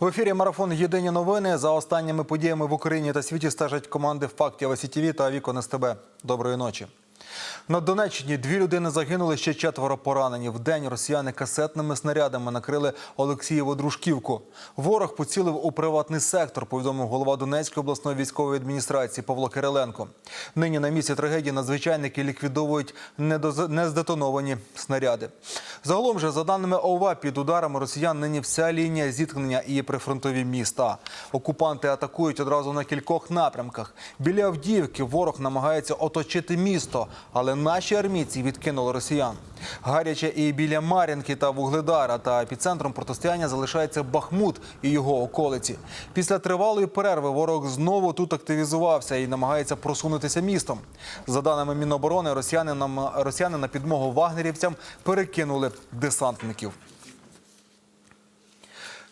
В ефірі марафон Єдині новини. За останніми подіями в Україні та світі стежать команди фактів СІТВ та Вікон СТБ. Доброї ночі. На Донеччині дві людини загинули, ще четверо поранені. В день росіяни касетними снарядами накрили Олексієву дружківку. Ворог поцілив у приватний сектор, повідомив голова Донецької обласної військової адміністрації Павло Кириленко. Нині на місці трагедії надзвичайники ліквідовують нездетоновані снаряди. Загалом же, за даними ОВА, під ударами росіян нині вся лінія зіткнення і прифронтові міста. Окупанти атакують одразу на кількох напрямках. Біля Авдіївки ворог намагається оточити місто, але наші армійці відкинули росіян. Гаряче і біля Мар'їнки та Вугледара та епіцентром протистояння залишається Бахмут і його околиці. Після тривалої перерви ворог знову тут активізувався і намагається просунутися містом. За даними Міноборони, росіяни на підмогу вагнерівцям перекинули десантників.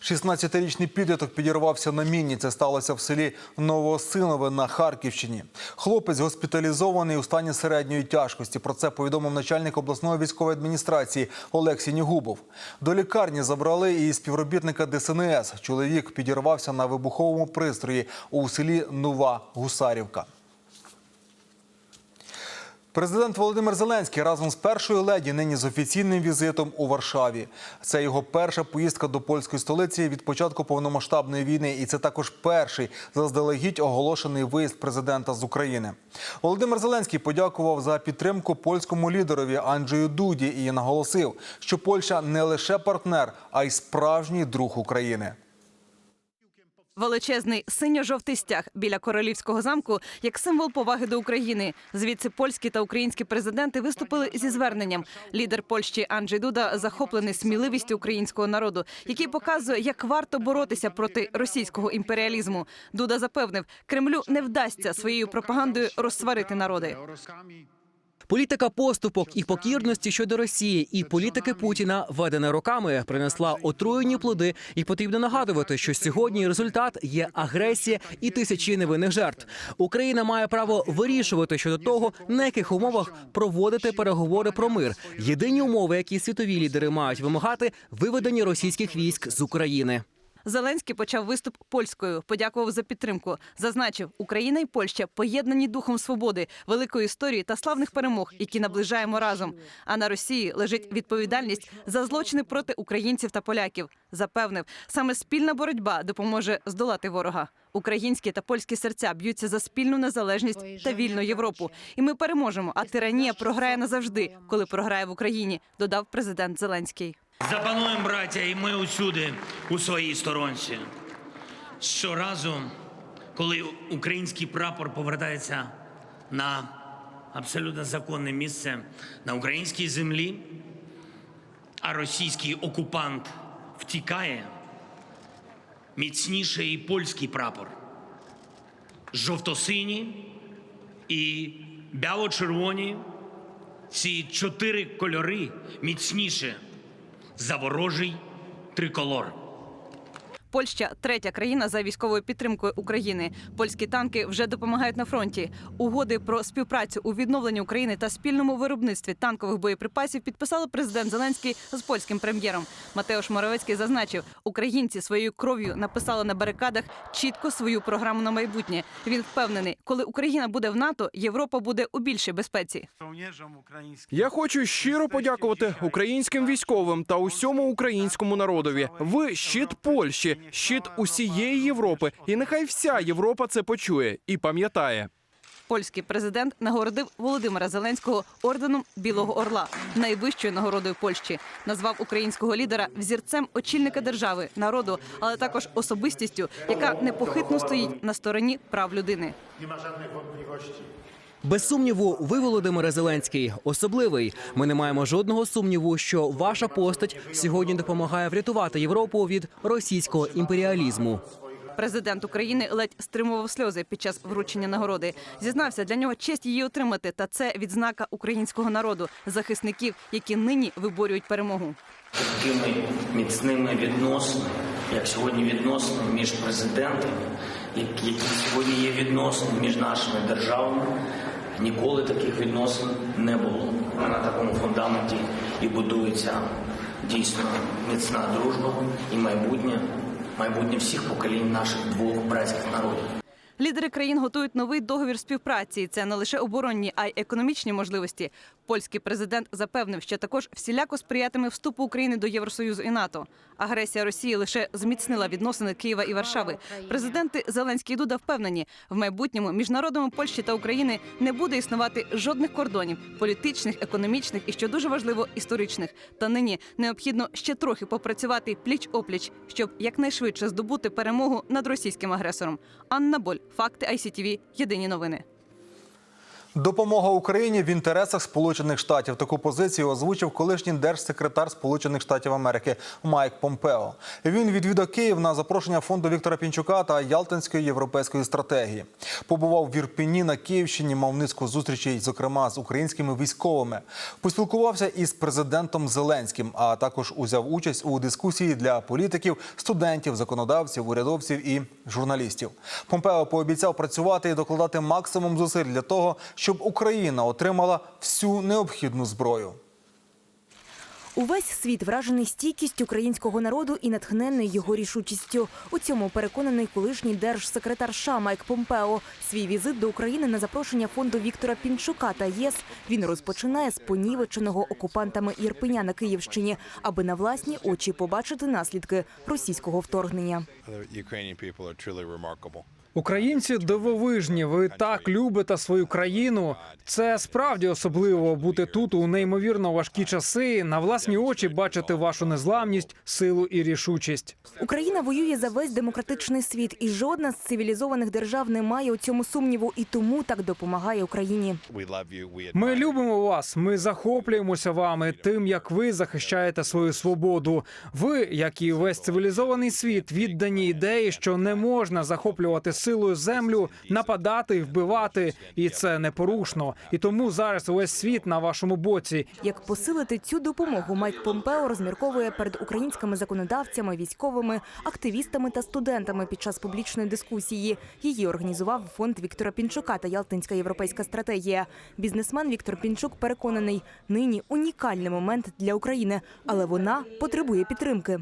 16-річний підліток підірвався на міні. Це сталося в селі Новоосинове на Харківщині. Хлопець госпіталізований у стані середньої тяжкості. Про це повідомив начальник обласної військової адміністрації Олексій Нігубов. До лікарні забрали і співробітника ДСНС. Чоловік підірвався на вибуховому пристрої у селі Нова Гусарівка. Президент Володимир Зеленський разом з першою леді нині з офіційним візитом у Варшаві. Це його перша поїздка до польської столиці від початку повномасштабної війни, і це також перший заздалегідь оголошений виїзд президента з України. Володимир Зеленський подякував за підтримку польському лідерові Анджею Дуді і наголосив, що Польща не лише партнер, а й справжній друг України. Величезний синьо-жовтий стяг біля королівського замку як символ поваги до України. Звідси польські та українські президенти виступили зі зверненням. Лідер Польщі Анджей Дуда захоплений сміливістю українського народу, який показує, як варто боротися проти російського імперіалізму. Дуда запевнив, Кремлю не вдасться своєю пропагандою розсварити народи. Політика поступок і покірності щодо Росії і політики Путіна, ведена роками, принесла отруєні плоди, і потрібно нагадувати, що сьогодні результат є агресія і тисячі невинних жертв. Україна має право вирішувати щодо того, на яких умовах проводити переговори про мир. Єдині умови, які світові лідери мають вимагати, виведення російських військ з України. Зеленський почав виступ польською, подякував за підтримку. Зазначив, Україна і Польща поєднані духом свободи, великої історії та славних перемог, які наближаємо разом. А на Росії лежить відповідальність за злочини проти українців та поляків. Запевнив, саме спільна боротьба допоможе здолати ворога. Українські та польські серця б'ються за спільну незалежність та вільну Європу. І ми переможемо. А тиранія програє назавжди, коли програє в Україні. Додав президент Зеленський. Запануємо, браття, і ми усюди у своїй сторонці. Щоразу, коли український прапор повертається на абсолютно законне місце на українській землі, а російський окупант втікає, міцніше і польський прапор. Жовто-сині і бяло-червоні ці чотири кольори міцніше за ворожий триколор. Польща третя країна за військовою підтримкою України. Польські танки вже допомагають на фронті. Угоди про співпрацю у відновленні України та спільному виробництві танкових боєприпасів підписали президент Зеленський з польським прем'єром. Матеуш Моровецький зазначив, українці своєю кров'ю написали на барикадах чітко свою програму на майбутнє. Він впевнений, коли Україна буде в НАТО, Європа буде у більшій безпеці. Я хочу щиро подякувати українським військовим та усьому українському народові. Ви щит Польщі, щит усієї Європи, і нехай вся Європа це почує і пам'ятає. Польський президент нагородив Володимира Зеленського орденом Білого Орла, найвищою нагородою Польщі. Назвав українського лідера взірцем очільника держави, народу, але також особистістю, яка непохитно стоїть на стороні прав людини. Без сумніву, ви, Володимире Зеленський, особливий. Ми не маємо жодного сумніву, що ваша постать сьогодні допомагає врятувати Європу від російського імперіалізму. Президент України ледь стримував сльози під час вручення нагороди. Зізнався, для нього честь її отримати, та це відзнака українського народу, захисників, які нині виборюють перемогу. Такими міцними відносинами, як сьогодні відносини між президентами, які сьогодні є відносини між нашими державами, ніколи таких відносин не було. На такому фундаменті і будується дійсно міцна дружба і майбутнє майбутнє всіх поколінь наших двох братських народів. Лідери країн готують новий договір співпраці. Це не лише оборонні, а й економічні можливості. Польський президент запевнив, що також всіляко сприятиме вступу України до Євросоюзу і НАТО. Агресія Росії лише зміцнила відносини Києва і Варшави. Президенти Зеленський і Дуда впевнені, в майбутньому між народами Польщі та України не буде існувати жодних кордонів політичних, економічних і що дуже важливо, історичних. Та нині необхідно ще трохи попрацювати пліч опліч, щоб якнайшвидше здобути перемогу над російським агресором. Анна Боль, факти ICTV, Єдині новини. Допомога Україні в інтересах Сполучених Штатів. Таку позицію озвучив колишній держсекретар Сполучених Штатів Америки Майк Помпео. Він відвідав Київ на запрошення фонду Віктора Пінчука та Ялтинської європейської стратегії. Побував в Ірпіні на Київщині, мав низку зустрічей, зокрема з українськими військовими. Поспілкувався із президентом Зеленським, а також узяв участь у дискусії для політиків, студентів, законодавців, урядовців і журналістів. Помпео пообіцяв працювати і докладати максимум зусиль для того, щоб Україна отримала всю необхідну зброю. Увесь світ вражений стійкістю українського народу і натхнений його рішучістю. У цьому переконаний колишній держсекретар США Майк Помпео. Свій візит до України на запрошення фонду Віктора Пінчука та ЄС він розпочинає з понівеченого окупантами Ірпеня на Київщині, аби на власні очі побачити наслідки російського вторгнення. Українці дивовижні. Ви так любите свою країну. Це справді особливо бути тут у неймовірно важкі часи. На власні очі бачити вашу незламність, силу і рішучість. Україна воює за весь демократичний світ, і жодна з цивілізованих держав не має у цьому сумніву, і тому так допомагає Україні. Ми любимо вас. Ми захоплюємося вами, тим як ви захищаєте свою свободу. Ви, як і весь цивілізований світ, віддані ідеї, що не можна захоплювати силою землю, нападати і вбивати, і це непорушно. І тому зараз увесь світ на вашому боці. Як посилити цю допомогу, Майк Помпео розмірковує перед українськими законодавцями, військовими, активістами та студентами під час публічної дискусії. Її організував фонд Віктора Пінчука та Ялтинська європейська стратегія. Бізнесмен Віктор Пінчук переконаний, нині унікальний момент для України, але вона потребує підтримки.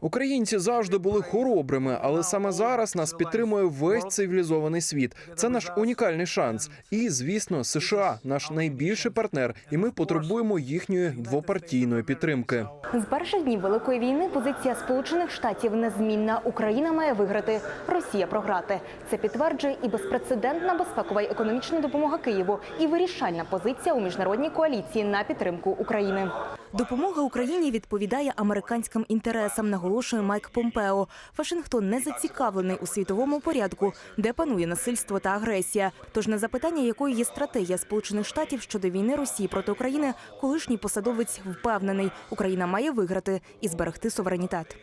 Українці завжди були хоробрими, але саме зараз нас підтримує весь цивілізований світ. Це наш унікальний шанс. І звісно, США наш найбільший партнер, і ми потребуємо їхньої двопартійної підтримки. З перших днів великої війни позиція Сполучених Штатів незмінна. Україна має виграти, Росія програти. Це підтверджує і безпрецедентна безпекова і економічна допомога Києву, і вирішальна позиція у міжнародній коаліції на підтримку України. Допомога Україні відповідає американським інтересам, наголошує Майк Помпео. Вашингтон не зацікавлений у світовому порядку, де панує насильство та агресія. Тож на запитання, якою є стратегія Сполучених Штатів щодо війни Росії проти України, колишній посадовець впевнений, Україна має виграти і зберегти суверенітет.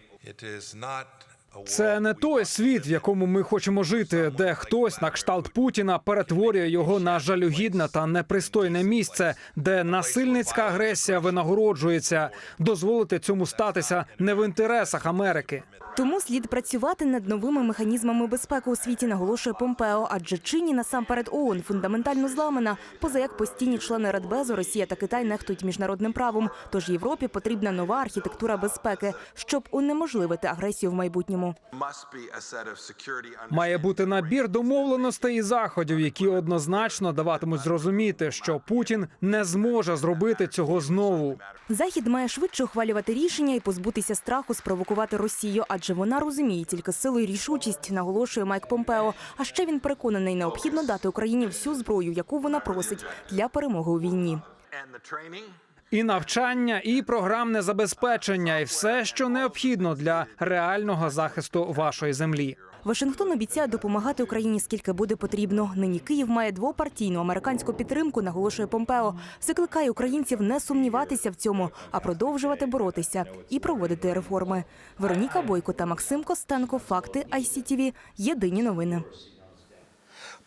Це не той світ, в якому ми хочемо жити, де хтось на кшталт Путіна перетворює його на жалюгідне та непристойне місце, де насильницька агресія винагороджується. Дозволити цьому статися не в інтересах Америки. Тому слід працювати над новими механізмами безпеки у світі, наголошує Помпео. Адже чині насамперед ООН фундаментально зламана. Поза як постійні члени Радбезу, Росія та Китай нехтують міжнародним правом. Тож Європі потрібна нова архітектура безпеки, щоб унеможливити агресію в майбутньому. Має бути набір домовленостей і заходів, які однозначно даватимуть зрозуміти, що Путін не зможе зробити цього знову. Захід має швидше ухвалювати рішення і позбутися страху спровокувати Росію, адже вона розуміє тільки силу і рішучість, наголошує Майк Помпео. А ще він переконаний, необхідно дати Україні всю зброю, яку вона просить для перемоги у війні. І навчання, і програмне забезпечення, і все, що необхідно для реального захисту вашої землі. Вашингтон обіцяє допомагати Україні скільки буде потрібно. Нині Київ має двопартійну американську підтримку, наголошує Помпео. Закликає українців не сумніватися в цьому, а продовжувати боротися і проводити реформи. Вероніка Бойко та Максим Костенко. Факти ICTV. Єдині новини.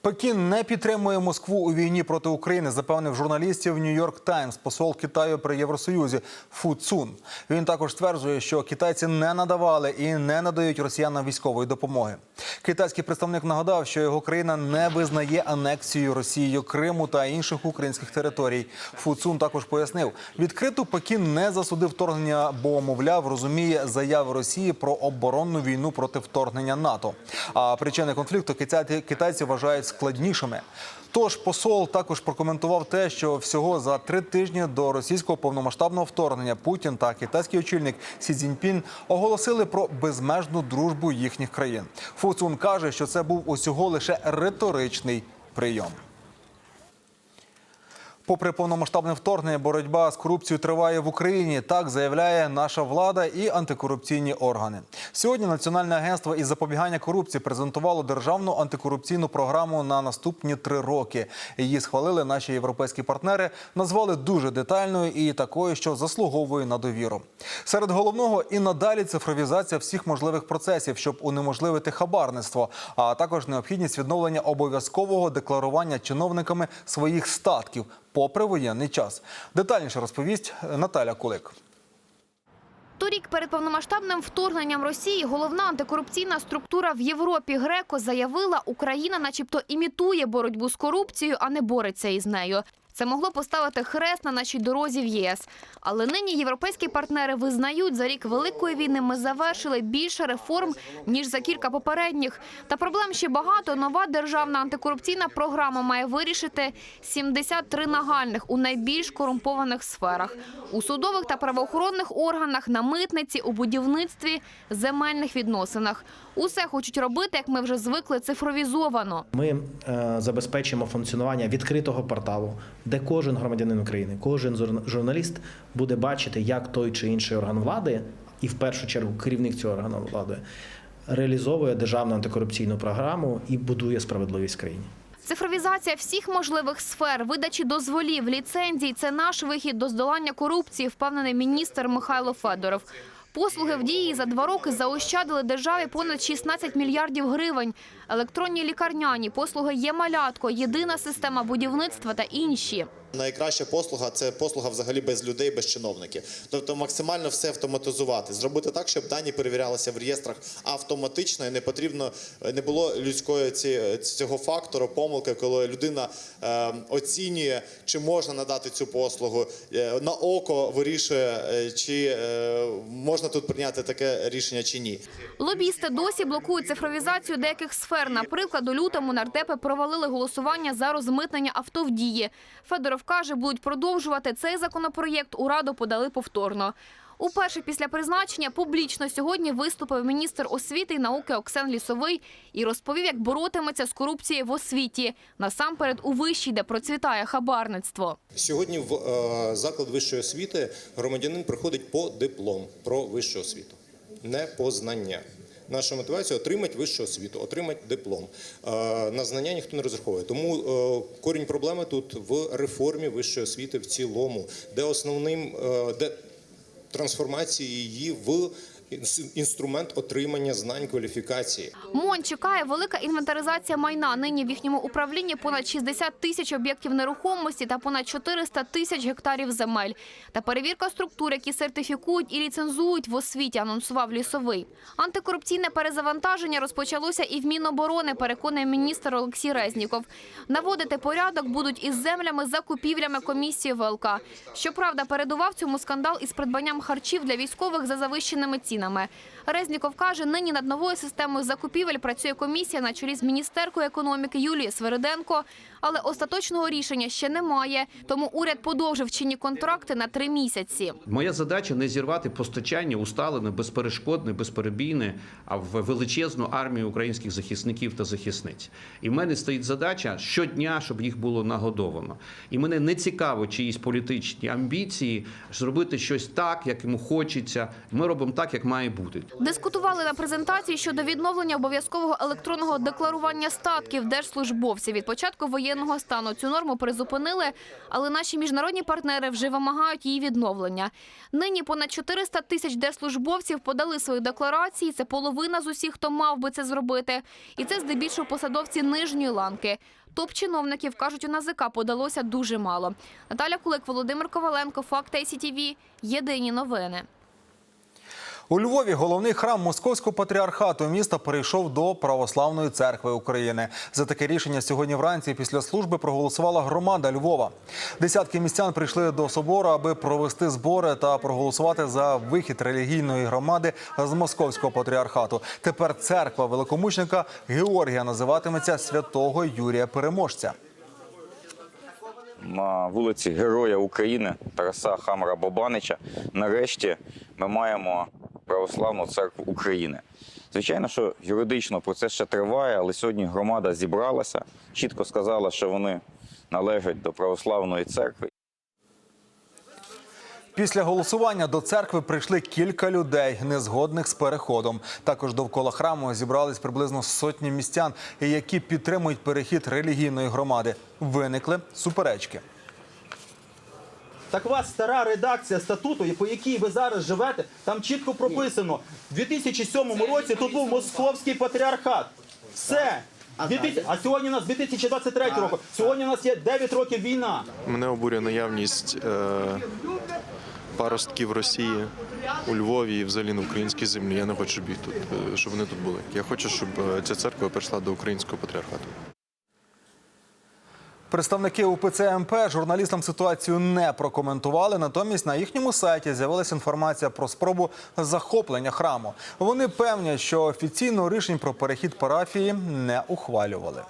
Пекін не підтримує Москву у війні проти України, запевнив журналістів Нью-Йорк Таймс, посол Китаю при Євросоюзі Фу Цун. Він також стверджує, що китайці не надавали і не надають росіянам військової допомоги. Китайський представник нагадав, що його країна не визнає анексію Росією Криму та інших українських територій. Фу Цун також пояснив, відкрито Пекін не засудив вторгнення, бо мовляв розуміє заяви Росії про оборонну війну проти вторгнення НАТО. А причини конфлікту китайці, вважають складнішими. Тож посол також прокоментував те, що всього за три тижні до російського повномасштабного вторгнення Путін та китайський очільник Сі Цзіньпін оголосили про безмежну дружбу їхніх країн. Фуцун каже, що це був усього лише риторичний прийом. Попри повномасштабне вторгнення, боротьба з корупцією триває в Україні. Так заявляє наша влада і антикорупційні органи. Сьогодні Національне агентство із запобігання корупції презентувало державну антикорупційну програму на наступні три роки. Її схвалили наші європейські партнери, назвали дуже детальною і такою, що заслуговує на довіру. Серед головного і надалі цифровізація всіх можливих процесів, щоб унеможливити хабарництво, а також необхідність відновлення обов'язкового декларування чиновниками своїх статків попри воєнний час. Детальніше розповість Наталя Кулик. Торік перед повномасштабним вторгненням Росії головна антикорупційна структура в Європі Греко заявила, Україна, начебто, імітує боротьбу з корупцією, а не бореться із нею. Це могло поставити хрест на нашій дорозі в єС. Але нині європейські партнери визнають, за рік великої війни ми завершили більше реформ ніж за кілька попередніх. Та проблем ще багато. Нова державна антикорупційна програма має вирішити 73 нагальних у найбільш корумпованих сферах у судових та правоохоронних органах, на митниці, у будівництві, земельних відносинах. Усе хочуть робити, як ми вже звикли, цифровізовано. Ми е, забезпечимо функціонування відкритого порталу, де кожен громадянин України, кожен жур- журналіст буде бачити, як той чи інший орган влади, і в першу чергу керівник цього органу влади, реалізовує державну антикорупційну програму і будує справедливість в країні. Цифровізація всіх можливих сфер, видачі дозволів, ліцензій це наш вихід до здолання корупції, впевнений міністр Михайло Федоров. Послуги в дії за два роки заощадили державі понад 16 мільярдів гривень. Електронні лікарняні, послуги є малятко, єдина система будівництва та інші. Найкраща послуга це послуга взагалі без людей, без чиновників. Тобто максимально все автоматизувати, зробити так, щоб дані перевірялися в реєстрах автоматично і не потрібно не було людської ці, цього фактору, помилки, коли людина е, оцінює, чи можна надати цю послугу, е, на око вирішує, е, чи е, можна тут прийняти таке рішення чи ні. Лобісти досі блокують цифровізацію деяких сфер. Наприклад, у лютому нардепи провалили голосування за розмитнення авто в дії. Федоров каже, будуть продовжувати цей законопроєкт. У раду подали повторно. Уперше після призначення публічно сьогодні виступив міністр освіти і науки Оксен Лісовий і розповів, як боротиметься з корупцією в освіті, насамперед у вищій, де процвітає хабарництво. Сьогодні в е, заклад вищої освіти громадянин приходить по диплом про вищу освіту, не по знання. Наша мотивація отримати вищу освіту, отримати диплом. Е, На знання ніхто не розраховує. Тому е, корінь проблеми тут в реформі вищої освіти в цілому, де основним е, де трансформації її в інструмент отримання знань кваліфікації. МОН чекає велика інвентаризація майна. Нині в їхньому управлінні понад 60 тисяч об'єктів нерухомості та понад 400 тисяч гектарів земель. Та перевірка структур, які сертифікують і ліцензують в освіті, анонсував лісовий. Антикорупційне перезавантаження розпочалося і в Міноборони, переконує міністр Олексій Резніков. Наводити порядок будуть із землями, закупівлями комісії ВЛК. Щоправда, передував цьому скандал із придбанням харчів для військових за завищеними цінами. நம்ம Резніков каже, нині над новою системою закупівель працює комісія на чолі з міністеркою економіки Юлією Свериденко, але остаточного рішення ще немає. Тому уряд подовжив чинні контракти на три місяці. Моя задача не зірвати постачання усталене, безперешкодне, безперебійне, а в величезну армію українських захисників та захисниць. І в мене стоїть задача щодня, щоб їх було нагодовано. І мене не цікаво чиїсь політичні амбіції зробити щось так, як йому хочеться. Ми робимо так, як має бути. Дискутували на презентації щодо відновлення обов'язкового електронного декларування статків держслужбовців. Від початку воєнного стану цю норму призупинили, але наші міжнародні партнери вже вимагають її відновлення. Нині понад 400 тисяч держслужбовців подали свої декларації. Це половина з усіх, хто мав би це зробити. І це здебільшого посадовці нижньої ланки. Топ-чиновників, кажуть, у НАЗК подалося дуже мало. Наталя Кулик, Володимир Коваленко, Факт СІТВ. Єдині новини. У Львові головний храм Московського патріархату міста перейшов до Православної церкви України. За таке рішення сьогодні вранці після служби проголосувала громада Львова. Десятки містян прийшли до собору, аби провести збори та проголосувати за вихід релігійної громади з Московського патріархату. Тепер церква великомучника Георгія називатиметься святого Юрія Переможця. На вулиці Героя України Тараса Хамара Бобанича. Нарешті ми маємо православну церкву України. Звичайно, що юридично процес ще триває, але сьогодні громада зібралася, чітко сказала, що вони належать до православної церкви. Після голосування до церкви прийшли кілька людей, незгодних з переходом. Також довкола храму зібрались приблизно сотні містян, які підтримують перехід релігійної громади. Виникли суперечки. Так у вас стара редакція статуту, по якій ви зараз живете, там чітко прописано. В 2007 році тут був московський патріархат. Все. А сьогодні у нас 2023 року. Сьогодні у нас є 9 років війна. Мене обурює наявність е, паростків Росії у Львові і взагалі на українській землі. Я не хочу, щоб, тут, е, щоб вони тут були. Я хочу, щоб е, ця церква прийшла до українського патріархату. Представники УПЦ МП журналістам ситуацію не прокоментували. Натомість на їхньому сайті з'явилася інформація про спробу захоплення храму. Вони певні, що офіційно рішень про перехід парафії не ухвалювали.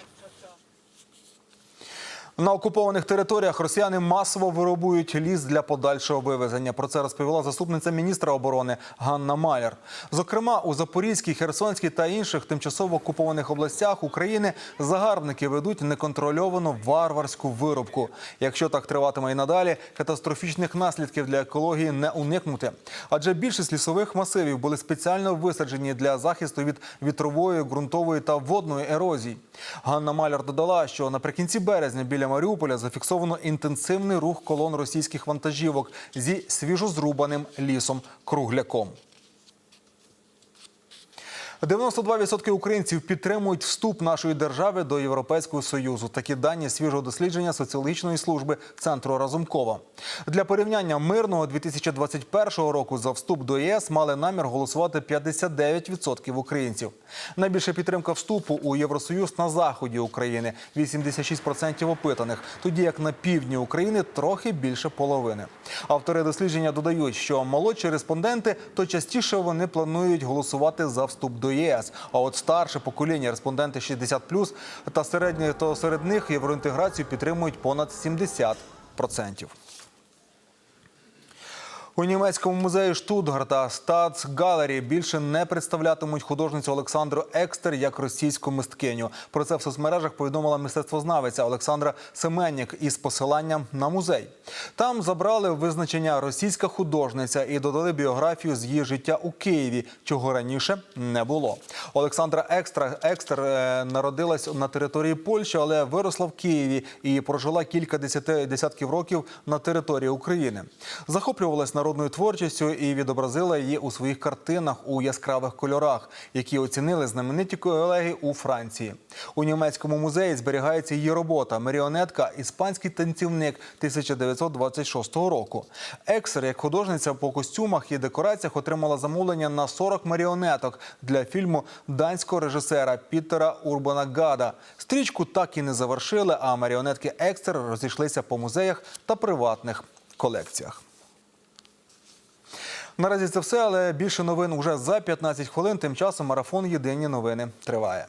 На окупованих територіях росіяни масово виробують ліс для подальшого вивезення. Про це розповіла заступниця міністра оборони Ганна Маляр. Зокрема, у Запорізькій, Херсонській та інших тимчасово окупованих областях України загарбники ведуть неконтрольовану варварську виробку. Якщо так триватиме і надалі, катастрофічних наслідків для екології не уникнути. Адже більшість лісових масивів були спеціально висаджені для захисту від вітрової, ґрунтової та водної ерозії. Ганна Маляр додала, що наприкінці березня біля Маріуполя зафіксовано інтенсивний рух колон російських вантажівок зі свіжозрубаним лісом кругляком. 92% українців підтримують вступ нашої держави до Європейського союзу. Такі дані свіжого дослідження соціологічної служби центру Разумкова. Для порівняння мирного 2021 року за вступ до ЄС мали намір голосувати 59% українців. Найбільша підтримка вступу у Євросоюз на заході України 86% опитаних, тоді як на півдні України трохи більше половини. Автори дослідження додають, що молодші респонденти то частіше вони планують голосувати за вступ до ЄС. А от старше покоління респонденти 60+, та середні, то серед них євроінтеграцію підтримують понад 70%. У німецькому музеї Штутгарта Стацгалері більше не представлятимуть художницю Олександру Екстер як російську мисткиню. Про це в соцмережах повідомила мистецтвознавиця Олександра Семеннік із посиланням на музей. Там забрали визначення російська художниця і додали біографію з її життя у Києві, чого раніше не було. Олександра Екстра Екстер е, народилась на території Польщі, але виросла в Києві і прожила кілька десятків років на території України. Захоплювалась народною творчістю і відобразила її у своїх картинах у яскравих кольорах, які оцінили знамениті колеги у Франції. У німецькому музеї зберігається її робота Маріонетка Іспанський танцівник 1926 року. Ексер, як художниця по костюмах і декораціях, отримала замовлення на 40 маріонеток для фільму данського режисера Пітера Урбана Гада. Стрічку так і не завершили, а маріонетки Екстер розійшлися по музеях та приватних колекціях. Наразі це все, але більше новин уже за 15 хвилин. Тим часом марафон Єдині новини триває.